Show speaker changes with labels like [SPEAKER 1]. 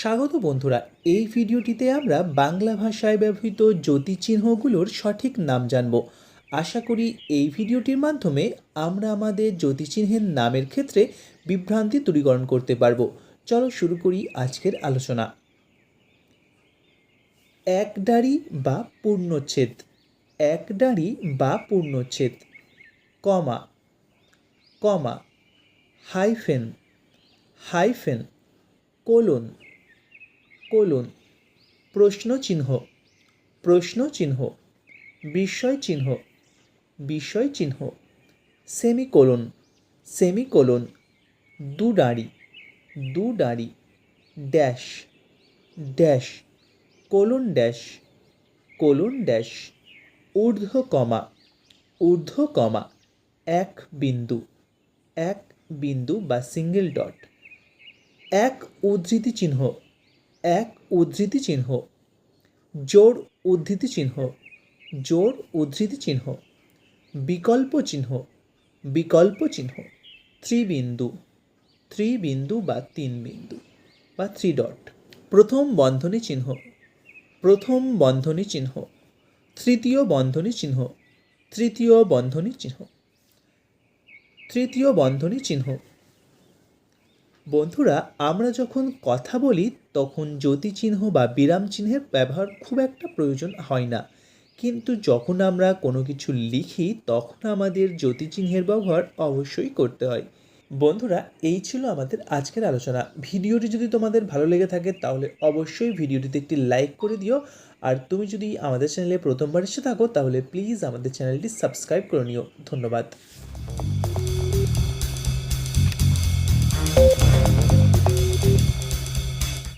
[SPEAKER 1] স্বাগত বন্ধুরা, এই ভিডিওটিতে আমরা বাংলা ভাষায় ব্যবহৃত জ্যোতিচিহ্নগুলোর সঠিক নাম জানব। আশা করি এই ভিডিওটির মাধ্যমে আমরা আমাদের জ্যোতিচিহ্নের নামের ক্ষেত্রে বিভ্রান্তি দূরীকরণ করতে পারব। চলো শুরু করি আজকের আলোচনা। এক ডাঁড়ি বা পূর্ণচ্ছেদ। এক ডাঁড়ি বা পূর্ণচ্ছেদ। Comma. Comma. Hyphen. Hyphen. Colon. Colon প্রশ্ন চিহ্ন প্রশ্ন চিহ্ন বিস্ময় চিহ্ন বিস্ময় চিহ্ন সেমিকোলন সেমিকোলন দু ডাঁড়ি দু ডাঁড়ি dash dash, colon dash colon dash ঊর্ধ্ব কমা ঊর্ধ্ব কমা এক বিন্দু এক বিন্দু বা সিঙ্গেল ডট, এক উদ্ধৃতি চিহ্ন এক উদ্ধৃতি চিহ্ন। জোর উদ্ধৃতি চিহ্ন। জোর উদ্ধৃতি চিহ্ন। বিকল্প চিহ্ন। বিকল্প চিহ্ন। ত্রিবিন্দু। ত্রিবিন্দু বা তিন বিন্দু বা থ্রি ডট। প্রথম বন্ধনী চিহ্ন। প্রথম বন্ধনী চিহ্ন। তৃতীয় বন্ধনী চিহ্ন। তৃতীয় বন্ধনী চিহ্ন। তৃতীয় বন্ধনী চিহ্ন। বন্ধুরা, আমরা যখন কথা বলি, তখন জ্যোতি চিহ্ন বা বিরাম চিহ্নের ব্যবহার খুব একটা প্রয়োজন হয় না। কিন্তু যখন আমরা কোনো কিছু লিখি, তখন আমাদের জ্যোতি চিহ্নের ব্যবহার অবশ্যই করতে হয়। বন্ধুরা, এই ছিল আমাদের আজকের আলোচনা। ভিডিওটি যদি তোমাদের ভালো লেগে থাকে, তাহলে অবশ্যই ভিডিওটিতে একটি লাইক করে দিও। আর তুমি যদি আমাদের চ্যানেলে প্রথমবার এসে থাকো, তাহলে প্লিজ আমাদের চ্যানেলটি সাবস্ক্রাইব করে নিও। ধন্যবাদ।